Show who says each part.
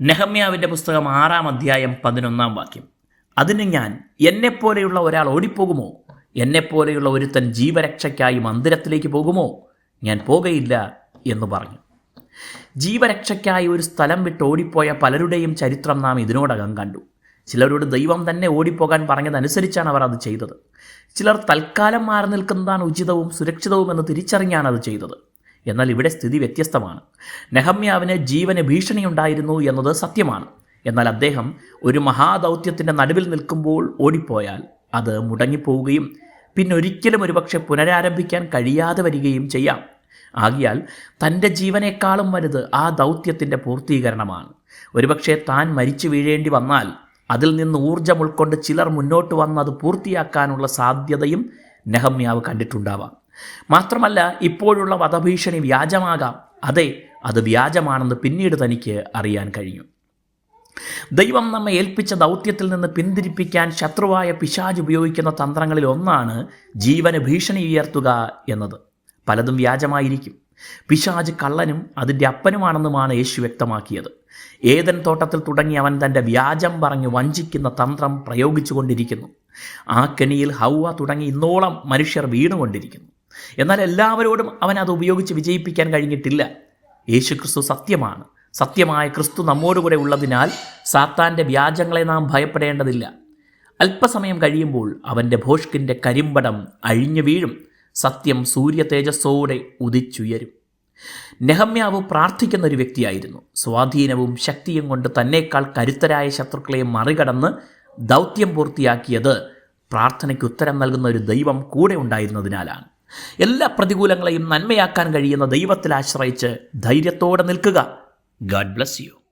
Speaker 1: നെഹമ്യാവിന്റെ പുസ്തകം ആറാം അധ്യായം പതിനൊന്നാം വാക്യം. അതിന് ഞാൻ എന്നെപ്പോലെയുള്ള ഒരാൾ ഓടിപ്പോകുമോ? എന്നെപ്പോലെയുള്ള ഒരുത്തൻ ജീവരക്ഷയ്ക്കായി മന്ദിരത്തിലേക്ക് പോകുമോ? ഞാൻ പോകയില്ല എന്ന് പറഞ്ഞു. ജീവരക്ഷയ്ക്കായി ഒരു സ്ഥലം വിട്ട് ഓടിപ്പോയ പലരുടെയും ചരിത്രം നാം ഇതിനോടകം കണ്ടു. ചിലരോട് ദൈവം തന്നെ ഓടിപ്പോകാൻ പറഞ്ഞതനുസരിച്ചാണ് അവർ അത് ചെയ്തത്. ചിലർ തൽക്കാലം മാറി നിൽക്കുന്നതാണ് ഉചിതവും സുരക്ഷിതവുമെന്ന് തിരിച്ചറിഞ്ഞാണ് അത് ചെയ്തത്. എന്നാൽ ഇവിടെ സ്ഥിതി വ്യത്യസ്തമാണ്. നെഹമ്യാവിന് ജീവന് ഭീഷണിയുണ്ടായിരുന്നു എന്നത് സത്യമാണ്. എന്നാൽ അദ്ദേഹം ഒരു മഹാദൗത്യത്തിന്റെ നടുവിൽ നിൽക്കുമ്പോൾ ഓടിപ്പോയാൽ അത് മുടങ്ങിപ്പോവുകയും പിന്നൊരിക്കലും ഒരുപക്ഷെ പുനരാരംഭിക്കാൻ കഴിയാതെ വരികയും ചെയ്യാം. ആകിയാൽ തന്റെ ജീവനേക്കാളും വലുത് ആ ദൗത്യത്തിന്റെ പൂർത്തീകരണമാണ്. ഒരുപക്ഷെ താൻ മരിച്ചു വീഴേണ്ടി വന്നാൽ അതിൽ നിന്ന് ഊർജം ഉൾക്കൊണ്ട് ചിലർ മുന്നോട്ട് വന്ന് അത് പൂർത്തിയാക്കാനുള്ള സാധ്യതയും നെഹമ്യാവ് കണ്ടിട്ടുണ്ടാവാം. മാത്രമല്ല ഇപ്പോഴുള്ള വധഭീഷണി വ്യാജമാകാം. അതെ അത് വ്യാജമാണെന്ന് പിന്നീട് തനിക്ക് അറിയാൻ കഴിഞ്ഞു. ദൈവം നമ്മെ ഏൽപ്പിച്ച ദൗത്യത്തിൽ നിന്ന് പിന്തിരിപ്പിക്കാൻ ശത്രുവായ പിശാജ് ഉപയോഗിക്കുന്ന തന്ത്രങ്ങളിൽ ഒന്നാണ് ജീവന് ഭീഷണി ഉയർത്തുക എന്നത്. പലതും വ്യാജമായിരിക്കും. പിശാജ് കള്ളനും അതിന്റെ അപ്പനുമാണെന്നുമാണ് യേശു വ്യക്തമാക്കിയത്. ഏതൻ തോട്ടത്തിൽ തുടങ്ങി അവൻ തന്റെ വ്യാജം പറഞ്ഞ് വഞ്ചിക്കുന്ന തന്ത്രം പ്രയോഗിച്ചുകൊണ്ടിരിക്കുന്നു. ആ കെണിയിൽ ഹൗവ തുടങ്ങി ഇന്നോളം മനുഷ്യർ വീണുകൊണ്ടിരിക്കുന്നു. എന്നാൽ എല്ലാവരോടും അവൻ അത് ഉപയോഗിച്ച് വിജയിപ്പിക്കാൻ കഴിഞ്ഞിട്ടില്ല. യേശുക്രിസ്തു സത്യമാണ്. സത്യമായ ക്രിസ്തു നമ്മോടുകൂടെ ഉള്ളതിനാൽ സാത്താന്റെ വ്യാജങ്ങളെ നാം ഭയപ്പെടേണ്ടതില്ല. അല്പസമയം കഴിയുമ്പോൾ അവന്റെ ഭോഷ്കിന്റെ കരിമ്പടം അഴിഞ്ഞു വീഴും. സത്യം സൂര്യ തേജസ്സോടെ ഉദിച്ചുയരും. നെഹമ്യാവ് പ്രാർത്ഥിക്കുന്ന ഒരു വ്യക്തിയായിരുന്നു. സ്വാധീനവും ശക്തിയും കൊണ്ട് തന്നേക്കാൾ കരുത്തരായ ശത്രുക്കളെ മറികടന്ന് ദൗത്യം പൂർത്തിയാക്കിയത് പ്രാർത്ഥനയ്ക്ക് ഉത്തരം നൽകുന്ന ഒരു ദൈവം കൂടെ ഉണ്ടായിരുന്നതിനാലാണ്. എല്ലാ പ്രതികൂലങ്ങളെയും നന്മയാക്കാൻ കഴിയുന്ന ദൈവത്തിൽ ആശ്രയിച്ച് ധൈര്യത്തോടെ നിൽക്കുക. God bless you